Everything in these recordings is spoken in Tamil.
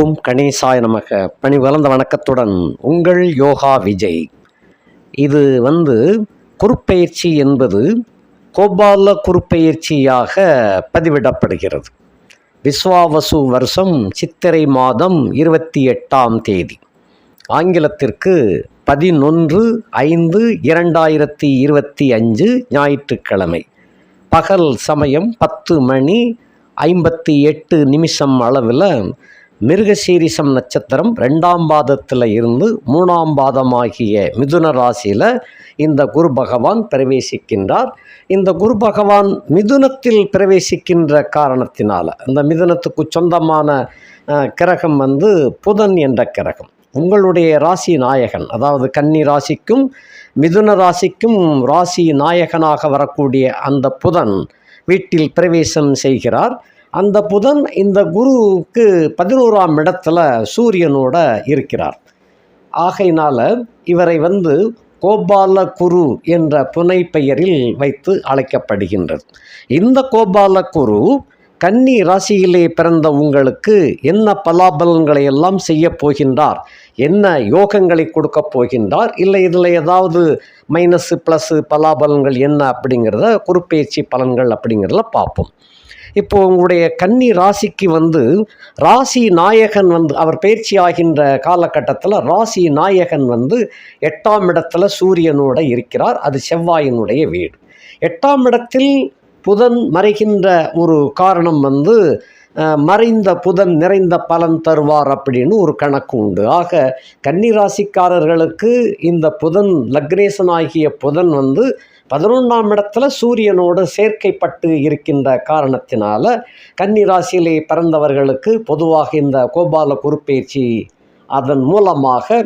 ஓம் கணேசாய நமக. பணி வளர்ந்த வணக்கத்துடன் உங்கள் யோகா விஜய். இது வந்து குறுப்பெயர்ச்சி என்பது கோபால குறுப்பெயர்ச்சியாக பதிவிடப்படுகிறது. விஸ்வாவசு வருஷம் சித்திரை மாதம் இருபத்தி எட்டாம் தேதி. ஆங்கிலத்திற்கு பதினொன்று ஐந்து இரண்டாயிரத்தி இருபத்தி அஞ்சு ஞாயிற்றுக்கிழமை. பகல் சமயம் பத்து மணி ஐம்பத்தி எட்டு நிமிஷம் அளவில் மிருகசீரிசம் நட்சத்திரம் ரெண்டாம் பாதத்தில் இருந்து மூணாம் பாதமாகிய மிதுன ராசியில் இந்த குரு பகவான் பிரவேசிக்கின்றார். இந்த குரு பகவான் மிதுனத்தில் பிரவேசிக்கின்ற காரணத்தினால் இந்த மிதுனத்துக்கு சொந்தமான கிரகம் வந்து புதன் என்ற கிரகம். உங்களுடைய ராசி நாயகன் அதாவது கன்னி ராசிக்கும் மிதுன ராசிக்கும் ராசி நாயகனாக வரக்கூடிய அந்த புதன் வீட்டில் பிரவேசம் செய்கிறார். அந்த புதன் இந்த குருவுக்கு பதினோராம் இடத்துல சூரியனோட இருக்கிறார். ஆகையினால் இவரை வந்து கோபால குரு என்ற புனை பெயரில் வைத்து அழைக்கப்படுகின்றது. இந்த கோபால குரு கன்னி ராசியிலே பிறந்த உங்களுக்கு என்ன பலாபலன்களை எல்லாம் செய்ய போகின்றார்? என்ன யோகங்களை கொடுக்க போகின்றார்? இல்லை இதில் ஏதாவது மைனஸு ப்ளஸ்ஸு பலாபலன்கள் என்ன அப்படிங்கிறத குறுப்பெயர்ச்சி பலன்கள் அப்படிங்கிறத பார்ப்போம். இப்போ உங்களுடைய கன்னி ராசிக்கு வந்து ராசி நாயகன் வந்து அவர் பயிற்சி ஆகின்ற காலகட்டத்தில் ராசி நாயகன் வந்து எட்டாம் இடத்துல சூரியனோட இருக்கிறார். அது செவ்வாயினுடைய வீடு. எட்டாம் இடத்தில் புதன் மறைகின்ற ஒரு காரணம் வந்து மறைந்த புதன் நிறைந்த பலன் தருவார் அப்படின்னு ஒரு கணக்கு உண்டு. ஆக கன்னிராசிக்காரர்களுக்கு இந்த புதன் லக்னேசனாகிய புதன் வந்து பதினொன்றாம் இடத்துல சூரியனோடு சேர்க்கைப்பட்டு இருக்கின்ற காரணத்தினால கன்னி ராசியிலே பிறந்தவர்களுக்கு பொதுவாக இந்த கோபால குறுப்பேச்சு அதன் மூலமாக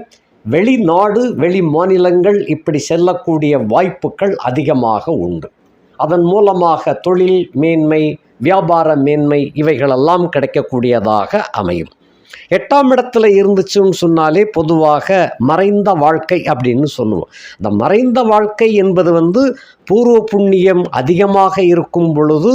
வெளிநாடு வெளி மாநிலங்கள் இப்படி செல்லக்கூடிய வாய்ப்புகள் அதிகமாக உண்டு. அதன் மூலமாக தொழில் மேன்மை வியாபார மேன்மை இவைகளெல்லாம் கிடைக்கக்கூடியதாக அமையும். எட்டாம் இடத்துல இருந்துச்சுன்னு சொன்னாலே பொதுவாக மறைந்த வாழ்க்கை அப்படின்னு சொல்லுவோம். இந்த மறைந்த வாழ்க்கை என்பது வந்து பூர்வ புண்ணியம் அதிகமாக இருக்கும் பொழுது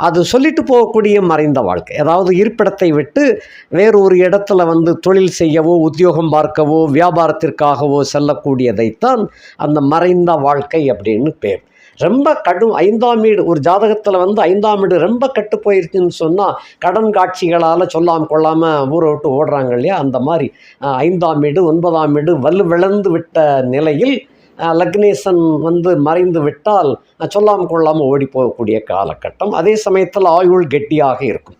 அது சொல்லிட்டு போகக்கூடிய மறைந்த வாழ்க்கை. அதாவது இருப்பிடத்தை விட்டு வேறு ஒரு இடத்துல வந்து தொழில் செய்யவோ உத்தியோகம் பார்க்கவோ வியாபாரத்திற்காகவோ செல்லக்கூடியதைத்தான் அந்த மறைந்த வாழ்க்கை அப்படின்னு பேர். ரொம்ப கடும் ஐந்தாம் வீடு ஒரு ஜாதகத்தில் வந்து ஐந்தாம் வீடு ரொம்ப கெட்டு போயிருச்சுன்னு சொன்னால் கடன் காட்சிகளால் சொல்லாமல் கொள்ளாமல் ஊரை விட்டு ஓடுறாங்க இல்லையா? அந்த மாதிரி ஐந்தாம் வீடு ஒன்பதாம் வீடு வலுவிழந்து விட்ட நிலையில் லக்னேசன் வந்து மறைந்து விட்டால் சொல்லாமல் கொள்ளாமல் ஓடி போகக்கூடிய காலகட்டம். அதே சமயத்தில் ஆயுள் கெட்டியாக இருக்கும்.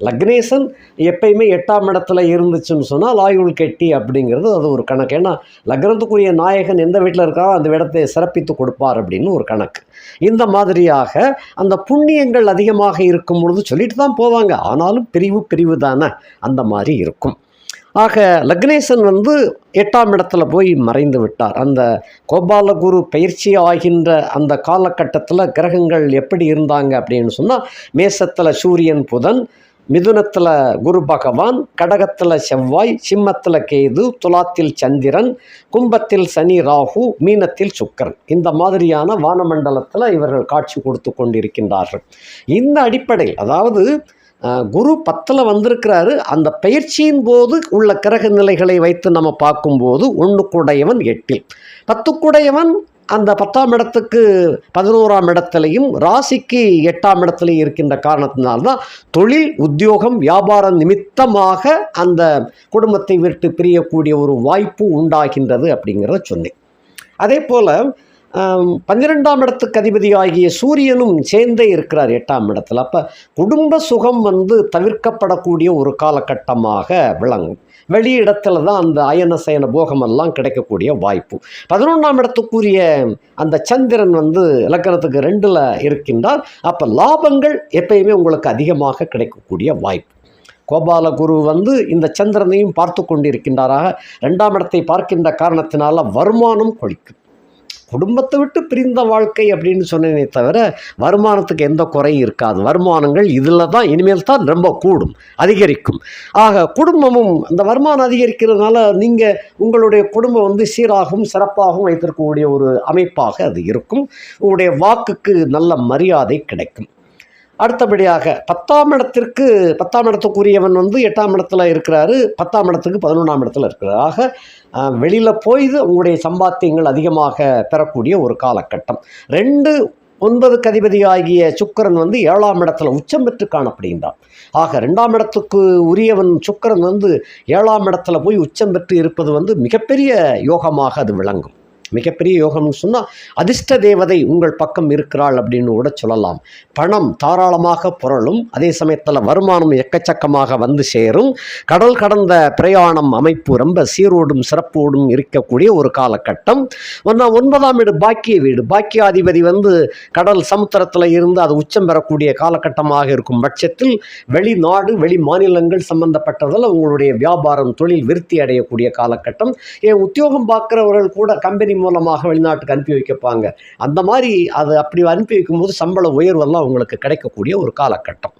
லக்னேசன் எப்பயுமே எட்டாம் இடத்துல இருந்துச்சுன்னு சொன்னால் ஆயுள் கெட்டி அப்படிங்கிறது அது ஒரு கணக்கு. ஏன்னா லக்னத்துக்குரிய நாயகன் எந்த வீட்டில் இருக்காரோ அந்த இடத்தை சிறப்பித்து கொடுப்பார் அப்படின்னு ஒரு கணக்கு. இந்த மாதிரியாக அந்த புண்ணியங்கள் அதிகமாக இருக்கும் பொழுது சொல்லிட்டு தான் போவாங்க. ஆனாலும் பிரிவு பிரிவு தானே அந்த மாதிரி இருக்கும். ஆக லக்னேசன் வந்து எட்டாம் இடத்துல போய் மறைந்து விட்டார். அந்த கோபாலகுரு பயிற்சி ஆகின்ற அந்த காலகட்டத்தில் கிரகங்கள் எப்படி இருந்தாங்க அப்படின்னு சொன்னால் மேசத்தில் சூரியன் புதன் மிதுனத்தில் குரு பகவான் கடகத்தில் செவ்வாய் சிம்மத்தில் கேது துலாத்தில் சந்திரன் கும்பத்தில் சனி ராகு மீனத்தில் சுக்கரன். இந்த மாதிரியான வானமண்டலத்தில் இவர்கள் காட்சி கொடுத்து கொண்டிருக்கின்றார்கள். இந்த அடிப்படையில் அதாவது குரு பத்தில் வந்திருக்கிறாரு. அந்த பயிற்சியின் போது உள்ள கிரக நிலைகளை வைத்து நம்ம பார்க்கும்போது ஒன்றுக்குடையவன் எட்டில். பத்துக்குடையவன் அந்த பத்தாம் இடத்துக்கு பதினோராம் இடத்துலையும் ராசிக்கு எட்டாம் இடத்துலையும் இருக்கின்ற காரணத்தினால்தான் தொழில் உத்தியோகம் வியாபாரம் நிமித்தமாக அந்த குடும்பத்தை விட்டு பிரியக்கூடிய ஒரு வாய்ப்பு உண்டாகின்றது அப்படிங்கிறத சொன்னேன். அதே போல் பன்னிரெண்டாம் இடத்துக்கு அதிபதியாகிய சூரியனும் சேர்ந்தே இருக்கிறார் எட்டாம் இடத்துல. அப்போ குடும்ப சுகம் வந்து தவிர்க்கப்படக்கூடிய ஒரு காலகட்டமாக விளங்கும். வெளி இடத்துல தான் அந்த அயன சயன போகமெல்லாம் கிடைக்கக்கூடிய வாய்ப்பு. பதினொன்றாம் இடத்துக்குரிய அந்த சந்திரன் வந்து இலக்கணத்துக்கு ரெண்டில் இருக்கின்றார். அப்போ லாபங்கள் எப்பயுமே உங்களுக்கு அதிகமாக கிடைக்கக்கூடிய வாய்ப்பு. கோபால குரு வந்து இந்த சந்திரனையும் பார்த்து கொண்டிருக்கின்றாராக. ரெண்டாம் இடத்தை பார்க்கின்ற காரணத்தினால வருமானம் கொழிக்கும் குடும்பத்தை விட்டு பிரிந்த வாழ்க்கை அப்படின்னு சொன்னேனே தவிர வருமானத்துக்கு எந்த குறையும் இருக்காது. வருமானங்கள் இதில் தான் இனிமேல் தான் ரொம்ப கூடும் அதிகரிக்கும். ஆக குடும்பமும் அந்த வருமானம் அதிகரிக்கிறதுனால நீங்கள் உங்களுடைய குடும்பம் வந்து சீராகவும் சிறப்பாகவும் வைத்திருக்கக்கூடிய ஒரு அமைப்பாக அது இருக்கும். உங்களுடைய வாக்குக்கு நல்ல மரியாதை கிடைக்கும். அடுத்தபடியாக பத்தாம் இடத்திற்கு பத்தாம் இடத்துக்குரியவன் வந்து எட்டாம் இடத்துல இருக்கிறாரு பத்தாம் இடத்துக்கு பதினொன்றாம் இடத்துல இருக்கிறார். ஆக வெளியில் போய் உங்களுடைய சம்பாத்தியங்கள் அதிகமாக பெறக்கூடிய ஒரு காலகட்டம். ரெண்டு ஒன்பதுக்கு அதிபதி ஆகிய சுக்கரன் வந்து ஏழாம் இடத்துல உச்சம் பெற்று காணப்படுகின்றான் ஆக ரெண்டாம் இடத்துக்கு உரியவன் சுக்கரன் வந்து ஏழாம் இடத்துல போய் உச்சம் பெற்று இருப்பது வந்து மிகப்பெரிய யோகமாக அது விளங்கும். மிகப்பெரிய யோகம்னு சொன்னால் அதிர்ஷ்ட தேவதை உங்கள் பக்கம் இருக்கிறாள் அப்படின்னு கூட சொல்லலாம். பணம் தாராளமாக புரளும் அதே சமயத்தில் வருமானம் எக்கச்சக்கமாக வந்து சேரும். கடல் கடந்த பிரயாணம் அமைப்பு ரொம்ப சீரோடும் சிறப்போடும் இருக்கக்கூடிய ஒரு காலகட்டம். ஒன்றா ஒன்பதாம் வீடு பாக்கிய வீடு. பாக்கியாதிபதி வந்து கடல் சமுத்திரத்தில் இருந்து அது உச்சம் பெறக்கூடிய காலகட்டமாக இருக்கும் பட்சத்தில் வெளிநாடு வெளி மாநிலங்கள் சம்பந்தப்பட்டதில் உங்களுடைய வியாபாரம் தொழில் விருத்தி அடையக்கூடிய காலகட்டம். ஏன் உத்தியோகம் பார்க்குறவர்கள் கூட கம்பெனி மூலமாக வெளிநாட்டுக்கு அனுப்பி வைக்கப்பாங்க. அந்த மாதிரி அது அப்படி அனுப்பி வைக்கும்போது சம்பள உயர்வெல்லாம் உங்களுக்கு கிடைக்கக்கூடிய ஒரு காலகட்டம்.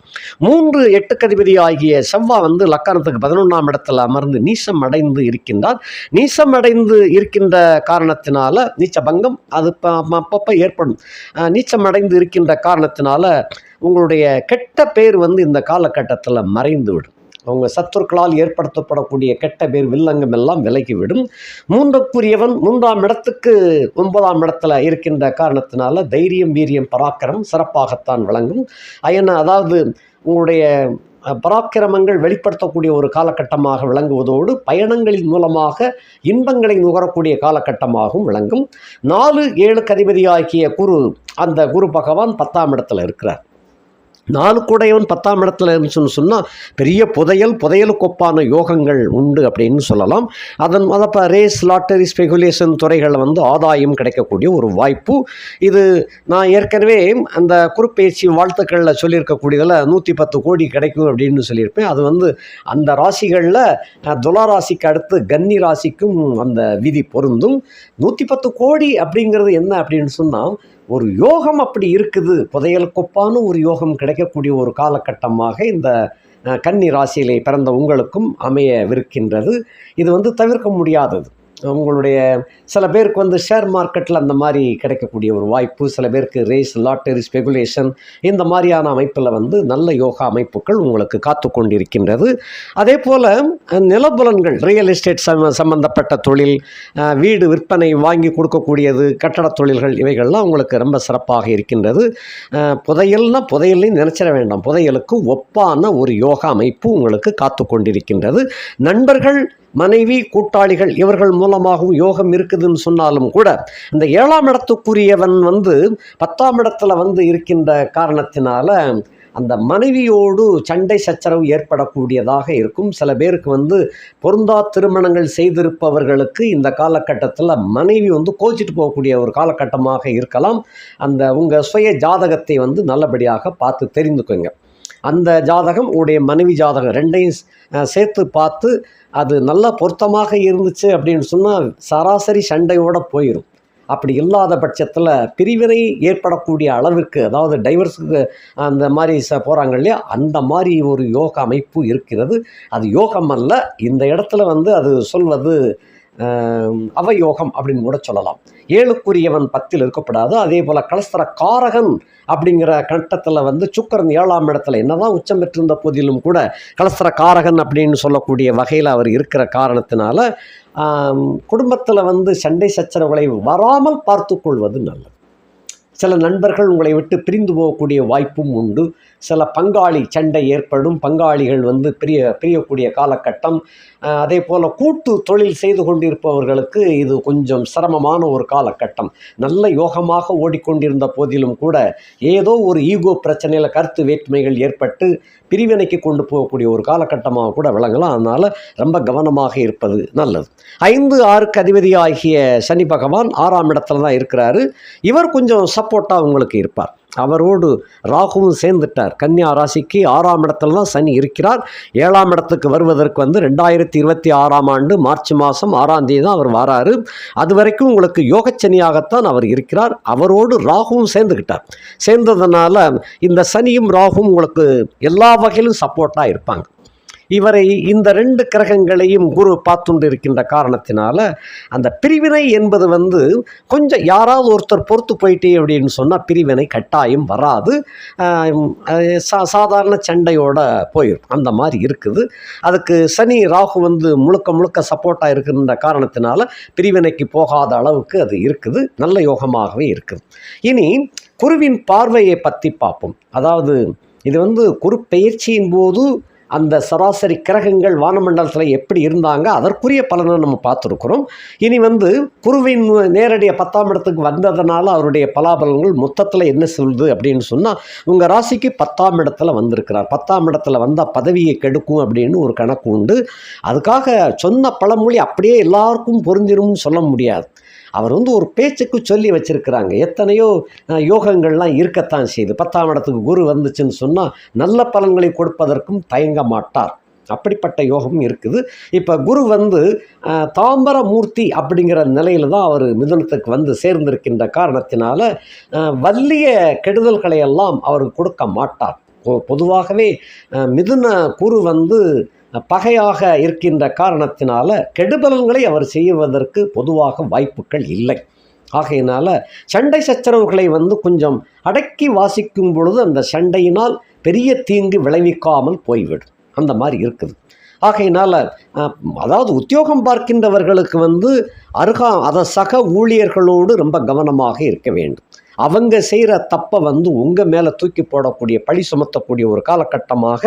மூன்று எட்டுக்கதிபதி ஆகிய செவ்வா வந்து லக்கணத்துக்கு பதினொன்றாம் இடத்துல அமர்ந்து நீசம் அடைந்து இருக்கின்றார். நீசம் அடைந்து இருக்கின்ற காரணத்தினால நீச்ச பங்கம் அது அப்பப்போ ஏற்படும். நீச்சம் அடைந்து இருக்கின்ற காரணத்தினால உங்களுடைய கெட்ட பேர் வந்து இந்த காலகட்டத்தில் மறைந்து விடும் அவங்க சத்துருக்களால் ஏற்படுத்தப்படக்கூடிய கெட்ட பேர் வில்லங்கம் எல்லாம் விலகிவிடும். மூன்றுக்குரியவன் மூன்றாம் இடத்துக்கு ஒன்பதாம் இடத்துல இருக்கின்ற காரணத்தினால தைரியம் வீரியம் பராக்கிரம் சிறப்பாகத்தான் விளங்கும். அயன அதாவது உங்களுடைய பராக்கிரமங்கள் வெளிப்படுத்தக்கூடிய ஒரு காலகட்டமாக விளங்குவதோடு பயணங்களின் மூலமாக இன்பங்களை நுகரக்கூடிய காலகட்டமாகவும் விளங்கும். நாலு ஏழு கதிபதியாகிய குரு அந்த குரு பகவான் பத்தாம் இடத்துல இருக்கிறார். நாலு கூடையவன் பத்தாம் இடத்துல இருந்துச்சுன்னு சொன்னால் பெரிய புதையல் புதையலுக்கொப்பான யோகங்கள் உண்டு அப்படின்னு சொல்லலாம். அதன் அதப்போ ரேஸ் லாட்டரி ஸ்பெகுலேஷன் துறைகளில் வந்து ஆதாயம் கிடைக்கக்கூடிய ஒரு வாய்ப்பு. இது நான் ஏற்கனவே அந்த குறுப்பெயர்ச்சி வாழ்த்துக்களில் சொல்லியிருக்கக்கூடியதில் நூற்றி பத்து கோடி கிடைக்கும் அப்படின்னு சொல்லியிருப்பேன். அது வந்து அந்த ராசிகளில் அஹ், துலா ராசிக்கு அடுத்து கன்னி ராசிக்கும் அந்த விதி பொருந்தும். நூற்றி பத்து கோடி அப்படிங்கிறது என்ன அப்படின்னு சொன்னால் ஒரு யோகம் அப்படி இருக்குது. புதையல் ஒரு யோகம் கிடைக்கக்கூடிய ஒரு காலகட்டமாக இந்த கன்னி ராசியிலே பிறந்த உங்களுக்கும் அமையவிருக்கின்றது. இது வந்து தவிர்க்க முடியாதது. உங்களுடைய சில பேருக்கு வந்து ஷேர் மார்க்கெட்டில் அந்த மாதிரி கிடைக்கக்கூடிய ஒரு வாய்ப்பு சில பேருக்கு ரேஸ் லாட்டரி ஸ்பெகுலேஷன் இந்த மாதிரியான அமைப்பில் வந்து நல்ல யோகா அமைப்புகள் உங்களுக்கு காத்து கொண்டிருக்கின்றது. அதே போல் நிலபுலன்கள் ரியல் எஸ்டேட் சம் சம்பந்தப்பட்ட தொழில் வீடு விற்பனை வாங்கி கொடுக்கக்கூடியது கட்டடத் தொழில்கள் இவைகள்லாம் உங்களுக்கு ரொம்ப சிறப்பாக இருக்கின்றது. புதையல்னா புதையல்னு நினச்சிட வேண்டாம். புதையலுக்கு ஒப்பான ஒரு யோகா அமைப்பு உங்களுக்கு காத்து கொண்டிருக்கின்றது. நண்பர்கள் மனைவி கூட்டாளிகள் இவர்கள் மூலமாகவும் யோகம் இருக்குதுன்னு சொன்னாலும் கூட இந்த ஏழாம் இடத்துக்குரியவன் வந்து பத்தாம் இடத்துல வந்து இருக்கின்ற காரணத்தினால அந்த மனைவியோடு சண்டை சச்சரவு ஏற்படக்கூடியதாக இருக்கும். சில பேருக்கு வந்து பொருந்தா திருமணங்கள் செய்திருப்பவர்களுக்கு இந்த காலகட்டத்தில் மனைவி வந்து கோச்சிட்டு போகக்கூடிய ஒரு காலகட்டமாக இருக்கலாம். அந்த உங்கள் சுய ஜாதகத்தை வந்து நல்லபடியாக பார்த்து தெரிந்துக்கோங்க. அந்த ஜாதகம் உடைய மனைவி ஜாதகம் ரெண்டையும் சேர்த்து பார்த்து அது நல்லா பொருத்தமாக இருந்துச்சு அப்படின்னு சொன்னால் சராசரி சண்டையோடு போயிடும் அப்படி இல்லாத பட்சத்தில் பிரிவினை ஏற்படக்கூடிய அளவிற்கு அதாவது டைவர்ஸுக்கு அந்த மாதிரி ச போகிறாங்க இல்லையா? அந்த மாதிரி ஒரு யோக அமைப்பு இருக்கிறது. அது யோகம் அல்ல. இந்த இடத்துல வந்து அது சொல்வது அவயோகம் அப்படின்னு கூட சொல்லலாம். ஏழுக்குரியவன் பத்தில் இருக்கப்படாது. அதே போல் கலஸ்தர காரகன் அப்படிங்கிற கட்டத்தில் வந்து சுக்கரன் ஏழாம் இடத்துல என்னதான் உச்சம் பெற்றிருந்த போதிலும் கூட கலஸ்தர காரகன் அப்படின்னு சொல்லக்கூடிய வகையில் அவர் இருக்கிற காரணத்தினால குடும்பத்தில் வந்து சண்டை சச்சரவுகளை வராமல் பார்த்து கொள்வது நல்லது. சில நண்பர்கள் உங்களை விட்டு பிரிந்து போகக்கூடிய வாய்ப்பும் உண்டு. சில பங்காளி சண்டை ஏற்படும். பங்காளிகள் வந்து பிரிய பிரியக்கூடிய காலகட்டம். அதே போல் கூட்டு தொழில் செய்து கொண்டிருப்பவர்களுக்கு இது கொஞ்சம் சிரமமான ஒரு காலகட்டம். நல்ல யோகமாக ஓடிக்கொண்டிருந்த போதிலும் கூட ஏதோ ஒரு ஈகோ பிரச்சனையில் கருத்து வேற்றுமைகள் ஏற்பட்டு பிரிவினைக்கு கொண்டு போகக்கூடிய ஒரு காலகட்டமாக கூட விளங்கலாம். அதனால் ரொம்ப கவனமாக இருப்பது நல்லது. ஐந்து ஆறுக்கு அதிபதி ஆகிய சனி பகவான் ஆறாம் இடத்துல தான் இருக்கிறாரு. இவர் கொஞ்சம் சப்போர்ட்டாக உங்களுக்கு இருப்பார். அவரோடு ராகுவும் சேர்ந்துட்டார். கன்னியா ராசிக்கு ஆறாம் இடத்துல தான் சனி இருக்கிறார். ஏழாம் இடத்துக்கு வருவதற்கு வந்து ரெண்டாயிரத்தி இருபத்தி ஆறாம் ஆண்டு மார்ச் மாதம் ஆறாம் தேதி தான் அவர் வராரு. அது வரைக்கும் உங்களுக்கு யோகச்சனியாகத்தான் அவர் இருக்கிறார். அவரோடு ராகுவும் சேர்ந்துக்கிட்டார் சேர்ந்ததுனால இந்த சனியும் ராகுவும் உங்களுக்கு எல்லா வகையிலும் சப்போர்ட்டாக இருப்பாங்க. இவரை இந்த ரெண்டு கிரகங்களையும் குரு பார்த்துண்டு இருக்கின்ற காரணத்தினால அந்த பிரிவினை என்பது வந்து கொஞ்சம் யாராவது ஒருத்தர் பொறுத்து போயிட்டே அப்படின்னு சொன்னால் பிரிவினை கட்டாயம் வராது. சா சாதாரண சண்டையோட போயிடும் அந்த மாதிரி இருக்குது. அதுக்கு சனி ராகு வந்து முழுக்க முழுக்க சப்போர்ட்டாக இருக்கின்ற காரணத்தினால பிரிவினைக்கு போகாத அளவுக்கு அது இருக்குது. நல்ல யோகமாகவே இருக்குது. இனி குருவின் பார்வையை பற்றி பார்ப்போம். அதாவது இது வந்து குரு பயிற்சியின் போது அந்த சராசரி கிரகங்கள் வானமண்டலத்தில் எப்படி இருந்தாங்க அதற்குரிய பலனை நம்ம பார்த்துருக்குறோம். இனி வந்து குருவின் நேரடியாக பத்தாம் இடத்துக்கு வந்ததுனால அவருடைய பலாபலங்கள் மொத்தத்தில் என்ன சொல்லுது அப்படின்னு சொன்னால் உங்கள் ராசிக்கு பத்தாம் இடத்துல வந்திருக்கிறார். பத்தாம் இடத்துல வந்தால் பதவியை கெடுக்கும் அப்படின்னு ஒரு கணக்கு உண்டு. அதுக்காக சொன்ன பழமொழி அப்படியே எல்லாருக்கும் பொருந்திரும்னு சொல்ல முடியாது. அவர் வந்து ஒரு பேச்சுக்கு சொல்லி வச்சுருக்கிறாங்க. எத்தனையோ யோகங்கள்லாம் இருக்கத்தான் செய்யுது பத்தாம் இடத்துக்கு குரு வந்துச்சுன்னு சொன்னால் நல்ல பலன்களை கொடுப்பதற்கும் தயங்க மாட்டார். அப்படிப்பட்ட யோகம் இருக்குது. இப்போ குரு வந்து தாம்பர மூர்த்தி அப்படிங்கிற நிலையில தான் அவர் மிதுனத்துக்கு வந்து சேர்ந்திருக்கின்ற காரணத்தினால வல்லிய வலிய கெடுதல்களை எல்லாம் அவர் கொடுக்க மாட்டார். பொதுவாகவே மிதுன குரு வந்து பகையாக இருக்கின்ற காரணத்தினால கெடுபலன்களை அவர் செய்வதற்கு பொதுவாக வாய்ப்புகள் இல்லை. ஆகையினால சண்டை சச்சரவுகளை வந்து கொஞ்சம் அடக்கி வாசிக்கும் பொழுது அந்த சண்டையினால் பெரிய தீங்கு விளைவிக்காமல் போய்விடும். அந்த மாதிரி இருக்குது. ஆகையினால அதாவது உத்தியோகம் பார்க்கின்றவர்களுக்கு வந்து அருகா அதை சக ஊழியர்களோடு ரொம்ப கவனமாக இருக்க வேண்டும். அவங்க செய்கிற தப்பை வந்து உங்கள் மேலே தூக்கி போடக்கூடிய பழி சுமத்தக்கூடிய ஒரு காலகட்டமாக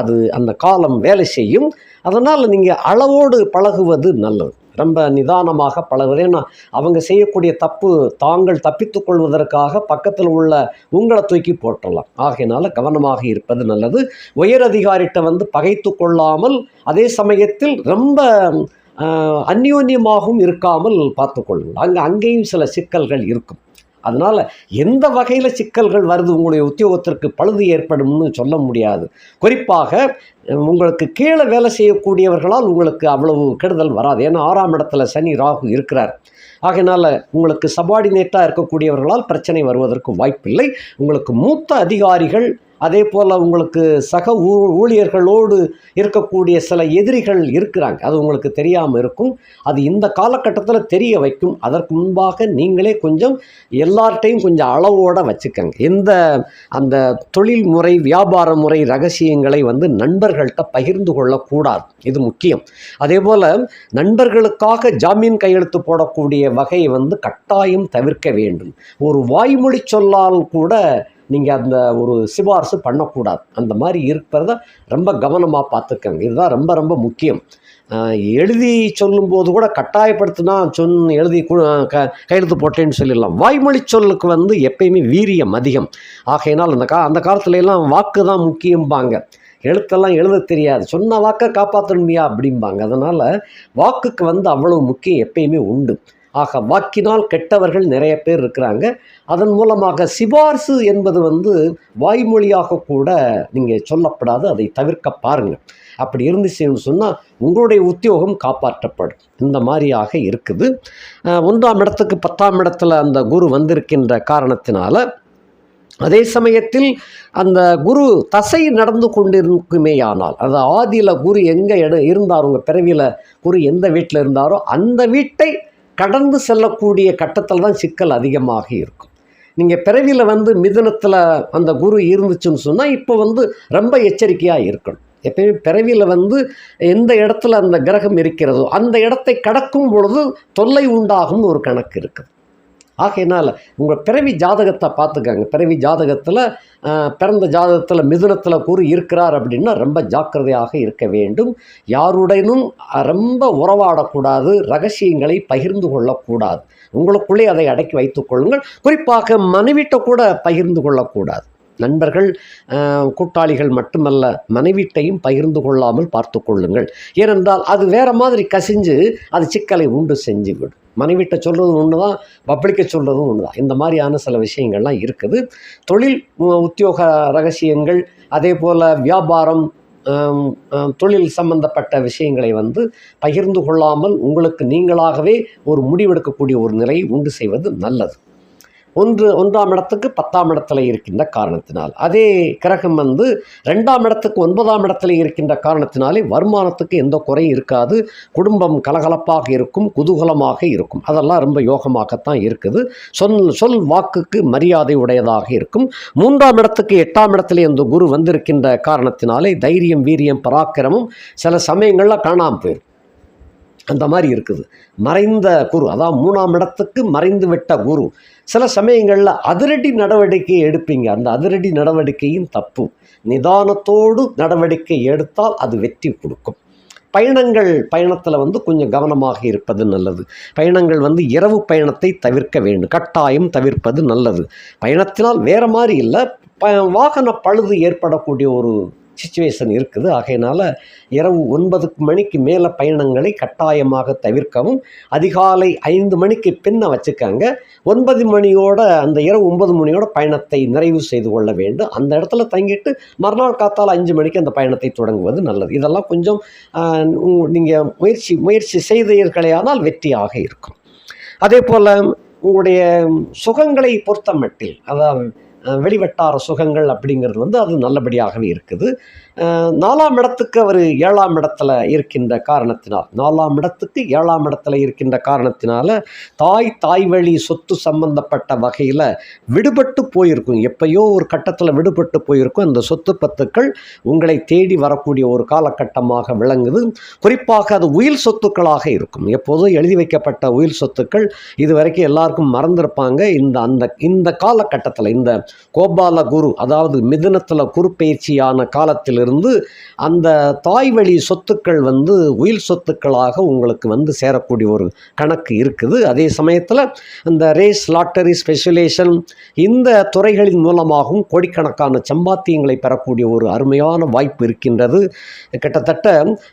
அது அந்த காலம் வேலை செய்யும். அதனால் நீங்கள் அளவோடு பழகுவது நல்லது. ரொம்ப நிதானமாக பழகுவது. ஏன்னா அவங்க செய்யக்கூடிய தப்பு தாங்கள் தப்பித்து கொள்வதற்காக பக்கத்தில் உள்ள உங்களை தூக்கி போட்டலாம் ஆகையினால கவனமாக இருப்பது நல்லது. உயர் அதிகாரிகிட்ட வந்து பகைத்து கொள்ளாமல் அதே சமயத்தில் ரொம்ப அந்யோன்யமாகவும் இருக்காமல் பார்த்துக்கொள்ளுங்கள் அங்கே அங்கேயும் சில சிக்கல்கள் இருக்கும். அதனால் எந்த வகையில் சிக்கல்கள் வருது உங்களுடைய உத்தியோகத்திற்கு பழுது ஏற்படும்னு சொல்ல முடியாது. குறிப்பாக உங்களுக்கு கீழே வேலை செய்யக்கூடியவர்களால் உங்களுக்கு அவ்வளவு கெடுதல் வராது. ஏன்னா ஆறாம் இடத்துல சனி ராகு இருக்கிறார். ஆகையினால் உங்களுக்கு சபார்டினேட்டாக இருக்கக்கூடியவர்களால் பிரச்சனை வருவதற்கு வாய்ப்பில்லை. உங்களுக்கு மூத்த அதிகாரிகள் அதே போல் உங்களுக்கு சக ஊ ஊழியர்களோடு இருக்கக்கூடிய சில எதிரிகள் இருக்கிறாங்க. அது உங்களுக்கு தெரியாமல் இருக்கும். அது இந்த காலகட்டத்தில் தெரிய வைக்கும். அதற்கு முன்பாக நீங்களே கொஞ்சம் எல்லார்ட்டையும் கொஞ்சம் அளவோடு வச்சுக்கோங்க. எந்த அந்த தொழில் முறை வியாபார முறை ரகசியங்களை வந்து நண்பர்கள்ட்ட பகிர்ந்து கொள்ளக்கூடாது. இது முக்கியம். அதே போல் நண்பர்களுக்காக ஜாமீன் கையெழுத்து போடக்கூடிய வகையை வந்து கட்டாயம் தவிர்க்க வேண்டும். ஒரு வாய்மொழி சொல்லால் கூட நீங்கள் அந்த ஒரு சிபாரிசு பண்ணக்கூடாது. அந்த மாதிரி இருக்கிறத ரொம்ப கவனமாக பார்த்துக்கங்க. இதுதான் ரொம்ப ரொம்ப முக்கியம். எழுதி சொல்லும்போது கூட கட்டாயப்படுத்தினா சொன் எழுதி க கையெழுத்து போட்டேன்னு சொல்லிடலாம். வாய்மொழி சொல்லுக்கு வந்து எப்பயுமே வீரியம் அதிகம். ஆகையினால் அந்த கா அந்த காலத்துல எல்லாம் வாக்கு தான் முக்கியம்பாங்க. எழுத்தெல்லாம் எழுத தெரியாது. சொன்ன வாக்கை காப்பாற்றணுமையா அப்படிம்பாங்க. அதனால் வாக்குக்கு வந்து அவ்வளவு முக்கியம் எப்பயுமே உண்டு. ஆக வாக்கினால் கெட்டவர்கள் நிறைய பேர் இருக்கிறாங்க. அதன் மூலமாக சிபார்சு என்பது வந்து வாய்மொழியாக கூட நீங்கள் சொல்லப்படாது அதை தவிர்க்க பாருங்கள் அப்படி இருந்துச்சுன்னு சொன்னால் உங்களுடைய உத்தியோகம் காப்பாற்றப்படும். இந்த மாதிரியாக இருக்குது. ஒன்றாம் இடத்துக்கு பத்தாம் இடத்துல அந்த குரு வந்திருக்கின்ற காரணத்தினால அதே சமயத்தில் அந்த குரு தசை நடந்து கொண்டிருக்குமேயானால் அது ஆதியில் குரு எங்கே இட இருந்தார் உங்கள் பிறவியில் குரு எந்த வீட்டில் இருந்தாரோ அந்த வீட்டை கடந்து செல்லக்கூடிய கட்டத்தில் தான் சிக்கல் அதிகமாக இருக்கும். நீங்கள் பிறவியில் வந்து மிதுனத்தில் அந்த குரு இருந்துச்சுன்னு சொன்னால் இப்போ வந்து ரொம்ப எச்சரிக்கையாக இருக்கணும். எப்பயுமே பிறவியில் வந்து எந்த இடத்துல அந்த கிரகம் இருக்கிறதோ அந்த இடத்தை கடக்கும் பொழுது தொல்லை உண்டாகும்னு ஒரு கணக்கு இருக்குது. ஆகையினால் உங்கள் பிறவி ஜாதகத்தை பார்த்துக்கங்க. பிறவி ஜாதகத்தில் பிறந்த ஜாதகத்தில் மிதுனத்தில் குரு இருக்கிறார் அப்படின்னா ரொம்ப ஜாக்கிரதையாக இருக்க வேண்டும். யாருடனும் ரொம்ப உறவாடக்கூடாது ரகசியங்களை பகிர்ந்து கொள்ளக்கூடாது. உங்களுக்குள்ளே அதை அடக்கி வைத்துக் கொள்ளுங்கள். குறிப்பாக மனைவிட்ட கூட பகிர்ந்து கொள்ளக்கூடாது. நண்பர்கள் கூட்டாளிகள் மட்டுமல்ல மனைவிட்டையும் பகிர்ந்து கொள்ளாமல் பார்த்து கொள்ளுங்கள். ஏனென்றால் அது வேற மாதிரி கசிஞ்சு அது சிக்கலை உண்டு செஞ்சுவிடும். மனைவிட்ட சொல்கிறதும் ஒன்று தான் பப்ளிக்க சொல்கிறதும் ஒன்று தான் இந்த மாதிரியான சில விஷயங்கள்லாம் இருக்குது. தொழில் உத்தியோக ரகசியங்கள் அதே போல் வியாபாரம் தொழில் சம்பந்தப்பட்ட விஷயங்களை வந்து பகிர்ந்து கொள்ளாமல் உங்களுக்கு நீங்களாகவே ஒரு முடிவெடுக்கக்கூடிய ஒரு நிலையை உண்டு செய்வது நல்லது. ஒன்று ஒன்றாம் இடத்துக்கு பத்தாம் இடத்துல இருக்கின்ற காரணத்தினால். அதே கிரகம் வந்து ரெண்டாம் இடத்துக்கு ஒன்பதாம் இடத்துல இருக்கின்ற காரணத்தினாலே வருமானத்துக்கு எந்த குறையும் இருக்காது. குடும்பம் கலகலப்பாக இருக்கும் குதூகலமாக இருக்கும். அதெல்லாம் ரொம்ப யோகமாகத்தான் இருக்குது. சொல் சொல் வாக்குக்கு மரியாதை உடையதாக இருக்கும். மூன்றாம் இடத்துக்கு எட்டாம் இடத்துல இந்த குரு வந்திருக்கின்ற காரணத்தினாலே தைரியம் வீரியம் பராக்கிரமும் சில சமயங்களில் காணாமல் போயிடும் அந்த மாதிரி இருக்குது. மறைந்த குரு அதாவது மூணாம் இடத்துக்கு மறைந்து விட்ட குரு. சில சமயங்களில் அதிரடி நடவடிக்கை எடுப்பீங்க. அந்த அதிரடி நடவடிக்கையும் தப்பு. நிதானத்தோடு நடவடிக்கை எடுத்தால் அது வெற்றி கொடுக்கும். பயணங்கள் பயணத்தில் வந்து கொஞ்சம் கவனமாக இருப்பது நல்லது. பயணங்கள் வந்து இரவு பயணத்தை தவிர்க்க வேண்டும். கட்டாயம் தவிர்ப்பது நல்லது. பயணத்தினால் வேறு மாதிரி இல்லை. ப வாகன பழுது ஏற்படக்கூடிய ஒரு சுச்சுவேஷன் இருக்குது. ஆகையினால் இரவு ஒன்பது மணிக்கு மேலே பயணங்களை கட்டாயமாக தவிர்க்கவும் அதிகாலை ஐந்து மணிக்கு பின்ன வச்சுக்காங்க. ஒன்பது மணியோட அந்த இரவு ஒன்பது மணியோட பயணத்தை நிறைவு செய்து கொள்ள வேண்டும். அந்த இடத்துல தங்கிட்டு மறுநாள் காத்தால் அஞ்சு மணிக்கு அந்த பயணத்தை தொடங்குவது நல்லது. இதெல்லாம் கொஞ்சம் நீங்கள் முயற்சி முயற்சி செய்தீர்களேயானால் வெற்றியாக இருக்கும். அதே போல் உங்களுடைய சுகங்களை பொறுத்த மட்டில் அதாவது வெளிவட்டார சுகங்கள் அப்படிங்கிறது வந்து அது நல்லபடியாகவே இருக்குது. நாலாம் இடத்துக்கு அவர் ஏழாம் இடத்துல இருக்கின்ற காரணத்தினால் நாலாம் இடத்துக்கு ஏழாம் இடத்துல இருக்கின்ற காரணத்தினால தாய் தாய் வழி சொத்து சம்பந்தப்பட்ட வகையில் விடுபட்டு போயிருக்கும். எப்பயோ ஒரு கட்டத்தில் விடுபட்டு போயிருக்கும். அந்த சொத்து பத்துக்கள் உங்களை தேடி வரக்கூடிய ஒரு காலகட்டமாக விளங்குது. குறிப்பாக அது உயில் சொத்துக்களாக இருக்கும். எப்போதும் எழுதி வைக்கப்பட்ட உயில் சொத்துக்கள் இது வரைக்கும் எல்லாருக்கும் மறந்திருப்பாங்க. இந்த அந்த இந்த காலகட்டத்தில் இந்த கோபால குரு அதாவது மிதுனத்தில் குறுப்பெயர்ச்சியான காலத்திலிருந்து அந்த தாய் வழி சொத்துக்கள் வந்து உயில் சொத்துக்களாக உங்களுக்கு வந்து சேரக்கூடிய ஒரு கணக்கு இருக்குது. அதே சமயத்தில் இந்த ரேஸ் லாட்டரி ஸ்பெஷலேஷன் இந்த துறைகளின் மூலமாகவும் கோடிக்கணக்கான சம்பாத்தியங்களை பெறக்கூடிய ஒரு அருமையான வாய்ப்பு இருக்கின்றது. கிட்டத்தட்ட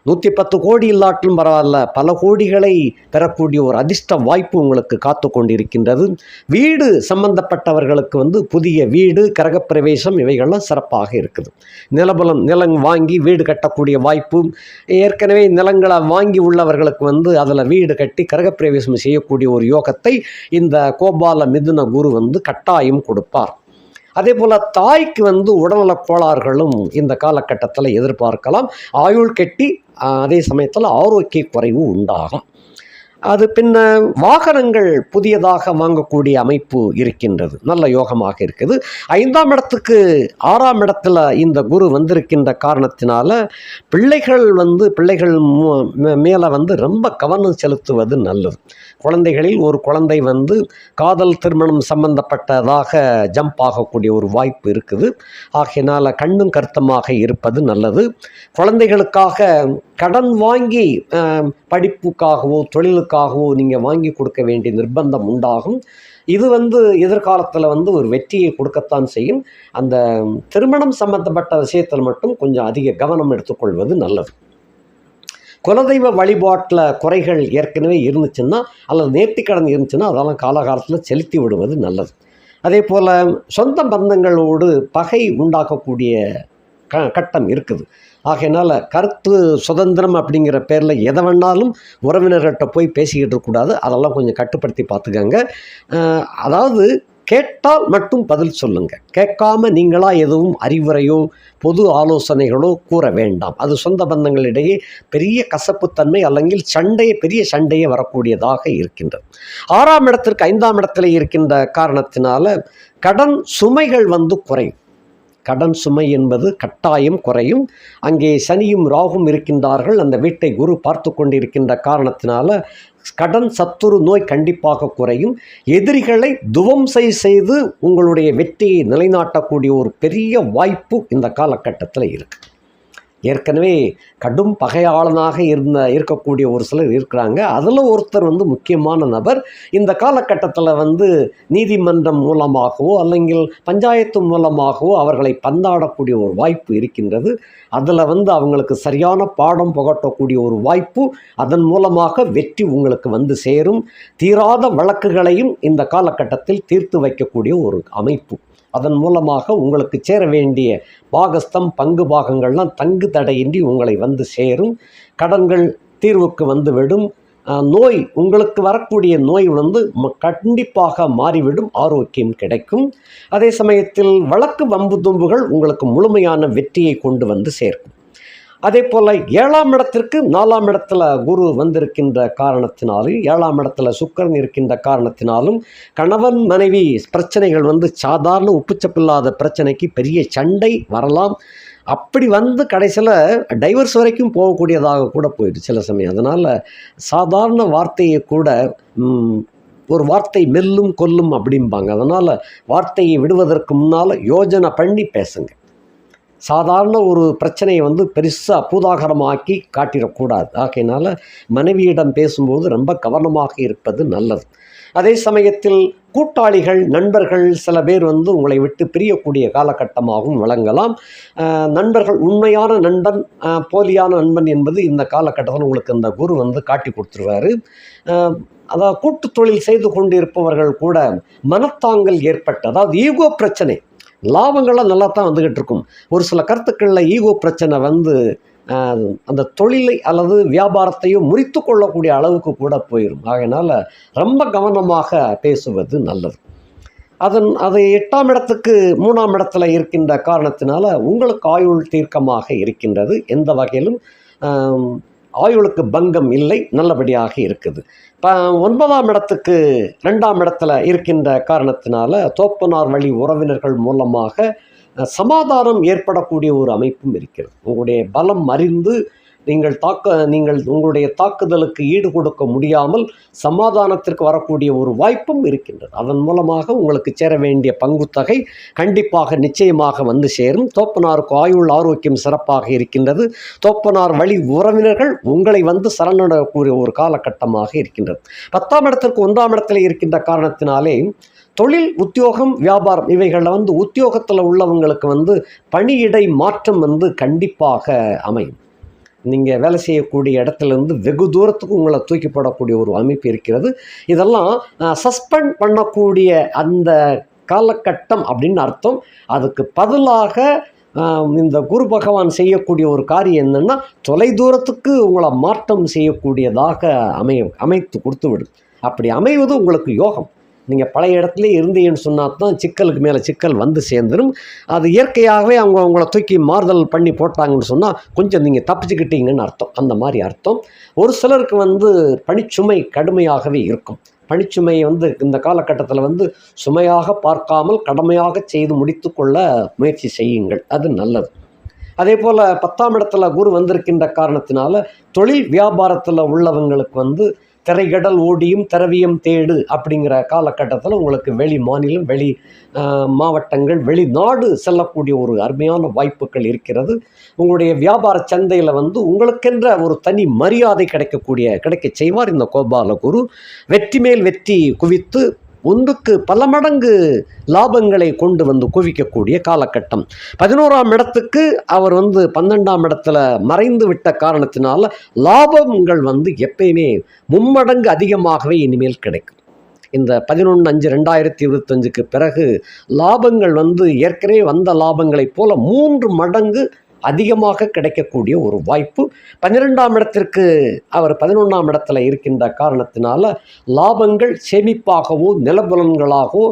நூற்றி பத்து கோடி இல்லாட்டிலும் பரவாயில்ல பல கோடிகளை பெறக்கூடிய ஒரு அதிர்ஷ்ட வாய்ப்பு உங்களுக்கு காத்து கொண்டிருக்கின்றது வீடு சம்பந்தப்பட்டவர்களுக்கு வந்து புதிய வீடு கிரகப்பிரவேசம் இவைகள்லாம் சிறப்பாக இருக்குது. நிலபலம் நிலம் வாங்கி வீடு கட்டக்கூடிய வாய்ப்பும் ஏற்கனவே நிலங்களை வாங்கி உள்ளவர்களுக்கு வந்து அதில் வீடு கட்டி கிரகப்பிரவேசம் செய்யக்கூடிய ஒரு யோகத்தை இந்த கோபால மிதுன குரு வந்து கட்டாயம் கொடுப்பார். அதே போல் தாய்க்கு வந்து உடல்நலக் கோளாறுகளும் இந்த காலகட்டத்தில் எதிர்பார்க்கலாம். ஆயுள் கெட்டி அதே சமயத்தில் ஆரோக்கிய குறைவு உண்டாகும். அது பின்ன வாகனங்கள் புதியதாக வாங்கக்கூடிய அமைப்பு இருக்கின்றது. நல்ல யோகமாக இருக்குது. ஐந்தாம் இடத்துக்கு ஆறாம் இடத்துல இந்த குரு வந்திருக்கின்ற காரணத்தினால பிள்ளைகள் வந்து பிள்ளைகள் மேலே வந்து ரொம்ப கவனம் செலுத்துவது நல்லது. குழந்தைகளில் ஒரு குழந்தை வந்து காதல் திருமணம் சம்பந்தப்பட்டதாக ஜம்ப் ஆகக்கூடிய ஒரு வாய்ப்பு இருக்குது. ஆகையினால் கண்ணும் கருத்தமாக இருப்பது நல்லது. குழந்தைகளுக்காக கடன் வாங்கி படிப்புக்காகவோ தொழிலுக்காகவோ நீங்கள் வாங்கி கொடுக்க வேண்டிய நிர்பந்தம் உண்டாகும். இது வந்து எதிர்காலத்தில் வந்து ஒரு வெற்றியை கொடுக்கத்தான் செய்யும். அந்த திருமணம் சம்பந்தப்பட்ட விஷயத்தில் மட்டும் கொஞ்சம் அதிக கவனம் எடுத்துக்கொள்வது நல்லது. குலதெய்வ வழிபாட்டில் குறைகள் ஏற்கனவே இருந்துச்சுன்னா அல்லது நேர்த்திக்கடன் இருந்துச்சுன்னா அதெல்லாம் காலகாலத்தில் செலுத்தி விடுவது நல்லது. அதே போல் சொந்த பந்தங்களோடு பகை உண்டாக்கக்கூடிய க கட்டம் இருக்குது. ஆகையினால் கருத்து சுதந்திரம் அப்படிங்கிற பேரில் எதை வேணாலும் உறவினர்கிட்ட போய் பேசிக்கிட்டு இருக்கக்கூடாது அதெல்லாம் கொஞ்சம் கட்டுப்படுத்தி பார்த்துக்கங்க. அதாவது கேட்டால் மட்டும் பதில் சொல்லுங்கள் கேட்காம நீங்களாக எதுவும் அறிவுரையோ பொது ஆலோசனைகளோ கூற வேண்டாம். அது சொந்த பந்தங்களிடையே பெரிய கசப்புத்தன்மை அல்லங்கில் சண்டையை பெரிய சண்டையை வரக்கூடியதாக இருக்கின்றது. ஆறாம் இடத்திற்கு ஐந்தாம் இடத்துல இருக்கின்ற காரணத்தினால கடன் சுமைகள் வந்து குறையும். கடன் சுமை என்பது கட்டாயம் குறையும். அங்கே சனியும் ராகும் இருக்கின்றார்கள். அந்த வீட்டை குரு பார்த்து கொண்டிருக்கின்ற காரணத்தினால கடன் சத்துரு நோய் கண்டிப்பாக குறையும். எதிரிகளை துவம்சை செய்து உங்களுடைய வெற்றியை நிலைநாட்டக்கூடிய ஒரு பெரிய வாய்ப்பு இந்த காலகட்டத்தில் இருக்குது ஏற்கனவே கடும் பகையாளனாக இருந்த இருக்கக்கூடிய ஒரு சிலர் இருக்கிறாங்க. அதில் ஒருத்தர் வந்து முக்கியமான நபர் இந்த காலகட்டத்தில் வந்து நீதிமன்றம் மூலமாகவோ அல்லங்கில் பஞ்சாயத்து மூலமாகவோ அவர்களை பந்தாடக்கூடிய ஒரு வாய்ப்பு இருக்கின்றது. அதில் வந்து அவங்களுக்கு சரியான பாடம் புகட்டக்கூடிய ஒரு வாய்ப்பு அதன் மூலமாக வெற்றி உங்களுக்கு வந்து சேரும். தீராத வழக்குகளையும் இந்த காலகட்டத்தில் தீர்த்து வைக்கக்கூடிய ஒரு அமைப்பு. அதன் மூலமாக உங்களுக்கு சேர வேண்டிய பாகஸ்தம் பங்கு பாகங்கள்லாம் தங்கு தடையின்றி உங்களை வந்து சேரும். கடன்கள் தீர்வுக்கு வந்துவிடும் நோய் உங்களுக்கு வரக்கூடிய நோய் வந்து ம- கண்டிப்பாக மாறிவிடும். ஆரோக்கியம் கிடைக்கும். அதே சமயத்தில் வழக்கு வம்பு தும்புகள் உங்களுக்கு முழுமையான வெற்றியை கொண்டு வந்து சேர்க்கும். அதே போல் ஏழாம் இடத்திற்கு நாலாம் இடத்துல குரு வந்திருக்கின்ற காரணத்தினாலும் ஏழாம் இடத்துல சுக்கரன் இருக்கின்ற காரணத்தினாலும் கணவன் மனைவி பிரச்சனைகள் வந்து சாதாரண உப்புச்சப்பில்லாத பிரச்சனைக்கு பெரிய சண்டை வரலாம். அப்படி வந்து கடைசியில் டைவர்ஸ் வரைக்கும் போகக்கூடியதாக கூட போயிடுது சில சமயம். அதனால் சாதாரண வார்த்தையை கூட ஒரு வார்த்தை மெல்லும் கொல்லும் அப்படிம்பாங்க. அதனால் வார்த்தையை விடுவதற்கு முன்னால் யோஜனை பண்ணி பேசுங்க. சாதாரண ஒரு பிரச்சனையை வந்து பெருசாக பூதாகரமாக்கி காட்டிடக்கூடாது. ஆகையினால் மனைவியிடம் பேசும்போது ரொம்ப கவனமாக இருப்பது நல்லது. அதே சமயத்தில் கூட்டாளிகள் நண்பர்கள் சில பேர் வந்து உங்களை விட்டு பிரியக்கூடிய காலகட்டமாகவும் வழங்கலாம் நண்பர்கள் உண்மையான நண்பன் போலியான நண்பன் என்பது இந்த காலகட்டத்தில் உங்களுக்கு இந்த குரு வந்து காட்டி கொடுத்துருவாரு. அதாவது கூட்டு தொழில் செய்து கொண்டிருப்பவர்கள் கூட மனத்தாங்கல் ஏற்பட்ட அதாவது ஈகோ பிரச்சனை லாபங்கள்லாம் நல்லா தான் வந்துக்கிட்டு இருக்கும் ஒரு சில கருத்துக்களில் ஈகோ பிரச்சனை வந்து அந்த தொழிலை அல்லது வியாபாரத்தையும் முறித்து கொள்ளக்கூடிய அளவுக்கு கூட போயிடும் ஆகையினால் ரொம்ப கவனமாக பேசுவது நல்லது. அதன் அது எட்டாம் இடத்துக்கு மூணாம் இடத்துல இருக்கின்ற காரணத்தினால உங்களுக்கு ஆயுள் தீர்க்கமாக இருக்கின்றது. எந்த வகையிலும் ஆயுளுக்கு பங்கம் இல்லை நல்லபடியாக இருக்குது. இப்போ ஒன்பதாம் இடத்துக்கு ரெண்டாம் இடத்துல இருக்கின்ற காரணத்தினால தோப்பனார் வழி உறவினர்கள் மூலமாக சமாதானம் ஏற்படக்கூடிய ஒரு அமைப்பும் இருக்கிறது. உங்களுடைய பலம் அறிந்து நீங்கள் தாக்க நீங்கள் உங்களுடைய தாக்குதலுக்கு ஈடு கொடுக்க முடியாமல் சமாதானத்திற்கு வரக்கூடிய ஒரு வாய்ப்பும் இருக்கின்றது. அதன் மூலமாக உங்களுக்கு சேர வேண்டிய பங்குத்தொகை கண்டிப்பாக நிச்சயமாக வந்து சேரும். தோப்பனாருக்கு ஆயுள் ஆரோக்கியம் சிறப்பாக இருக்கின்றது. தோப்பனார் வழி உறவினர்கள் உங்களை வந்து சரணடக்கூடிய ஒரு காலகட்டமாக இருக்கின்றது. பத்தாம் இடத்திற்கு ஒன்றாம் இடத்தில் இருக்கின்ற காரணத்தினாலே தொழில் உத்தியோகம் வியாபாரம் இவைகளில் வந்து உத்தியோகத்தில் உள்ளவங்களுக்கு வந்து பணியிடை மாற்றம் வந்து கண்டிப்பாக அமையும். நீங்கள் வேலை செய்யக்கூடிய இடத்துலேருந்து வெகு தூரத்துக்கு உங்களை தூக்கி போடக்கூடிய ஒரு அமைப்பு இருக்கிறது. இதெல்லாம் சஸ்பெண்ட் பண்ணக்கூடிய அந்த காலகட்டம் அப்படின்னு அர்த்தம். அதுக்கு பதிலாக இந்த குரு பகவான் செய்யக்கூடிய ஒரு காரியம் என்னென்னா தொலைதூரத்துக்கு உங்களை மாற்றம் செய்யக்கூடியதாக அமைய அமைத்து கொடுத்து விடும் அப்படி அமைவது உங்களுக்கு யோகம். நீங்கள் பழைய இடத்துல இருந்தீங்கன்னு சொன்னால் தான் சிக்கலுக்கு மேலே சிக்கல் வந்து சேர்ந்துடும் அது இயற்கையாகவே அவங்க உங்களை தூக்கி மாறுதல் பண்ணி போட்டாங்கன்னு சொன்னால் கொஞ்சம் நீங்கள் தப்பிச்சுக்கிட்டீங்கன்னு அர்த்தம். அந்த மாதிரி அர்த்தம். ஒரு சிலருக்கு வந்து பணிச்சுமை கடுமையாகவே இருக்கும். பணிச்சுமையை வந்து இந்த காலகட்டத்தில் வந்து சுமையாக பார்க்காமல் கடமையாக செய்து முடித்து கொள்ள முயற்சி செய்யுங்கள். அது நல்லது. அதே போல் பத்தாம் இடத்துல குரு வந்திருக்கின்ற காரணத்தினால தொழில் வியாபாரத்தில் உள்ளவங்களுக்கு வந்து திரைகடல் ஓடியும் திரவியம் தேடு அப்படிங்கிற காலகட்டத்தில் உங்களுக்கு வெளி மாநிலம் வெளி மாவட்டங்கள் வெளிநாடு செல்லக்கூடிய ஒரு அருமையான வாய்ப்புகள் இருக்கிறது. உங்களுடைய வியாபார சந்தையில் வந்து உங்களுக்கென்ற ஒரு தனி மரியாதை கிடைக்கக்கூடிய கிடைக்க செய்வார் இந்த கோபால குரு வெற்றி மேல் வெற்றி குவித்து ஒன்றுக்கு பல மடங்கு லாபங்களை கொண்டு வந்து குவிக்கக்கூடிய காலகட்டம். பதினோராம் இடத்துக்கு அவர் வந்து பன்னெண்டாம் இடத்துல மறைந்து விட்ட காரணத்தினால லாபங்கள் வந்து எப்பயுமே மும்மடங்கு அதிகமாகவே இனிமேல் கிடைக்கும். இந்த பதினொன்று அஞ்சு ரெண்டாயிரத்தி இருபத்தஞ்சுக்கு பிறகு லாபங்கள் வந்து ஏற்கனவே வந்த லாபங்களைப் போல மூன்று மடங்கு அதிகமாக கிடைக்கக்கூடிய ஒரு வாய்ப்பு. பன்னிரெண்டாம் இடத்திற்கு அவர் பதினொன்றாம் இடத்துல இருக்கின்ற காரணத்தினால லாபங்கள் சேமிப்பாகவோ நிலபுலன்களாகவோ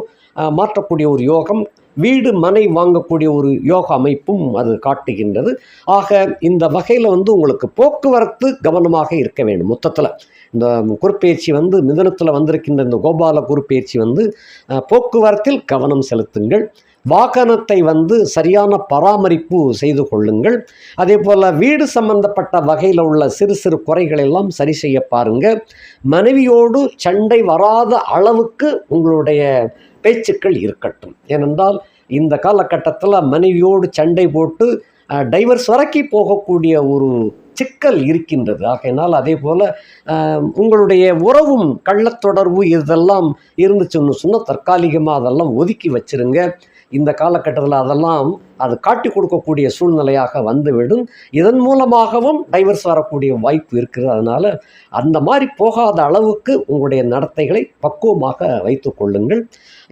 மாற்றக்கூடிய ஒரு யோகம் வீடு மனை வாங்கக்கூடிய ஒரு யோக அமைப்பும் அது காட்டுகின்றது. ஆக இந்த வகையில் வந்து உங்களுக்கு போக்குவரத்து கவனமாக இருக்க வேண்டும் மொத்தத்தில். இந்த குறுப்பெயர்ச்சி வந்து மிதனத்தில் வந்திருக்கின்ற இந்த கோபால குறுப்பெயர்ச்சி வந்து போக்குவரத்தில் கவனம் செலுத்துங்கள். வாகனத்தை வந்து சரியான பராமரிப்பு செய்து கொள்ளுங்கள். அதே போல் வீடு சம்பந்தப்பட்ட வகையில் உள்ள சிறு சிறு குறைகள் எல்லாம் சரி செய்ய பாருங்கள் மனைவியோடு சண்டை வராத அளவுக்கு உங்களுடைய பேச்சுக்கள் இருக்கட்டும். ஏனென்றால் இந்த காலகட்டத்தில் மனைவியோடு சண்டை போட்டு டைவர்ஸ் வரைக்கும் போகக்கூடிய ஒரு சிக்கல் இருக்கின்றது. ஆகையினால் அதே போல் உங்களுடைய உறவும் கள்ளத்தொடர்பு இதெல்லாம் இருந்துச்சுன்னு சொன்னால் தற்காலிகமாக அதெல்லாம் ஒதுக்கி வச்சிருங்க. இந்த காலகட்டத்தில் அதெல்லாம் அது காட்டி கொடுக்கக்கூடிய சூழ்நிலையாக வந்துவிடும். இதன் மூலமாகவும் டைவர்ஸ் வரக்கூடிய வாய்ப்பு இருக்கிறது. அதனால் அந்த மாதிரி போகாத அளவுக்கு உங்களுடைய நடத்தைகளை பக்குவமாக வைத்து கொள்ளுங்கள்.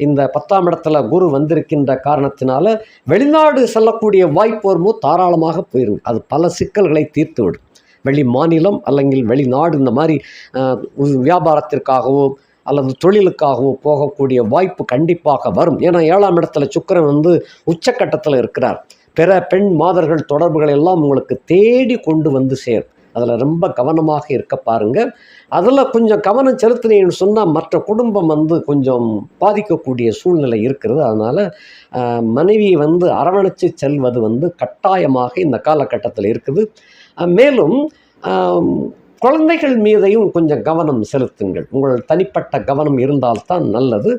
இந்த பத்தாம் இடத்துல குரு வந்திருக்கின்ற காரணத்தினால வெளிநாடு செல்லக்கூடிய வாய்ப்பு வரும்போது தாராளமாக போயிடும் அது பல சிக்கல்களை தீர்த்துவிடும். வெளி மாநிலம் அல்லங்கில் வெளிநாடு இந்த மாதிரி வியாபாரத்திற்காகவும் அல்லது தொழிலுக்காகவோ போகக்கூடிய வாய்ப்பு கண்டிப்பாக வரும். ஏன்னா ஏழாம் இடத்துல சுக்கிரன் வந்து உச்சக்கட்டத்தில் இருக்கிறார். பிற பெண் மாதர்கள் தொடர்புகள் எல்லாம் உங்களுக்கு தேடி கொண்டு வந்து சேரும். அதில் ரொம்ப கவனமாக இருக்க பாருங்க. அதில் கொஞ்சம் கவனம் செலுத்தினீங்கன்னு சொன்னால் மற்ற குடும்பம் வந்து கொஞ்சம் பாதிக்கக்கூடிய சூழ்நிலை இருக்கிறது. அதனால் மனைவியை வந்து அரவணைச்சு செல்வது வந்து கட்டாயமாக இந்த காலகட்டத்தில் இருக்குது. மேலும் குழந்தைகள் மீதையும் கொஞ்சம் கவனம் செலுத்துங்கள். உங்கள் தனிப்பட்ட கவனம் இருந்தால்தான் நல்லது.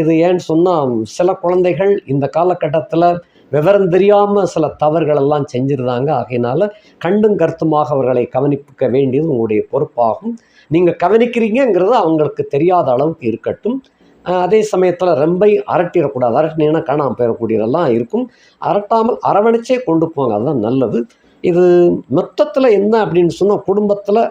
இது ஏன்னு சொன்னால் சில குழந்தைகள் இந்த காலகட்டத்தில் விவரம் தெரியாமல் சில தவறுகள் எல்லாம் செஞ்சிருந்தாங்க. ஆகையினால கண்டும் கருத்துமாக அவர்களை கவனிக்க வேண்டியது உங்களுடைய பொறுப்பாகும். நீங்கள் கவனிக்கிறீங்கங்கிறது அவங்களுக்கு தெரியாத அளவுக்கு இருக்கட்டும். அதே சமயத்தில் ரொம்ப அரட்டிடக்கூடாது. அரட்டினீங்கன்னா காணாமல் போயிடக்கூடியதெல்லாம் இருக்கும். அரட்டாமல் அரவணைச்சே கொண்டு போங்க. அதுதான் நல்லது. இது மொத்தத்தில் என்ன அப்படின்னு சொன்னால் குடும்பத்தில்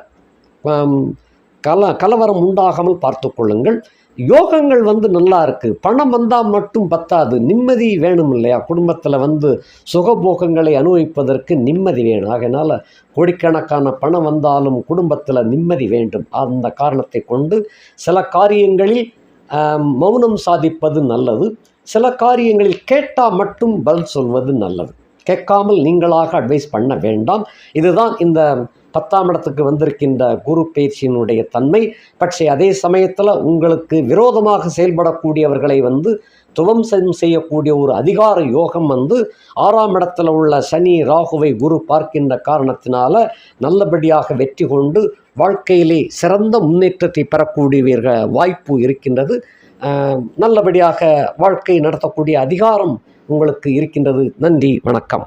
கல கலவரம் உண்டாகாமல் பார்த்து கொள்ளுங்கள். யோகங்கள் வந்து நல்லா இருக்குது பணம் வந்தால் மட்டும் பத்தாது. நிம்மதி வேணும் இல்லையா? குடும்பத்தில் வந்து சுகபோகங்களை அனுபவிப்பதற்கு நிம்மதி வேணும். ஆகையினால் கோடிக்கணக்கான பணம் வந்தாலும் குடும்பத்தில் நிம்மதி வேண்டும். அந்த காரணத்தை கொண்டு சில காரியங்களில் மௌனம் சாதிப்பது நல்லது. சில காரியங்களில் கேட்டால் மட்டும் பதில் சொல்வது நல்லது. கேட்காமல் நீங்களாக அட்வைஸ் பண்ண வேண்டாம். இதுதான் இந்த பத்தாம் இடத்துக்கு வந்திருக்கின்ற குரு பயிற்சியினுடைய தன்மை பட்சே அதே சமயத்தில் உங்களுக்கு விரோதமாக செயல்படக்கூடியவர்களை வந்து துவம்சம் செய்யக்கூடிய ஒரு அதிகார யோகம் வந்து ஆறாம் இடத்துல உள்ள சனி ராகுவை குரு பார்க்கின்ற காரணத்தினால நல்லபடியாக வெற்றி கொண்டு வாழ்க்கையிலே சிறந்த முன்னேற்றத்தை பெறக்கூடியவர்கள் வாய்ப்பு இருக்கின்றது. நல்லபடியாக வாழ்க்கை நடத்தக்கூடிய அதிகாரம் உங்களுக்கு இருக்கின்றது. நன்றி வணக்கம்.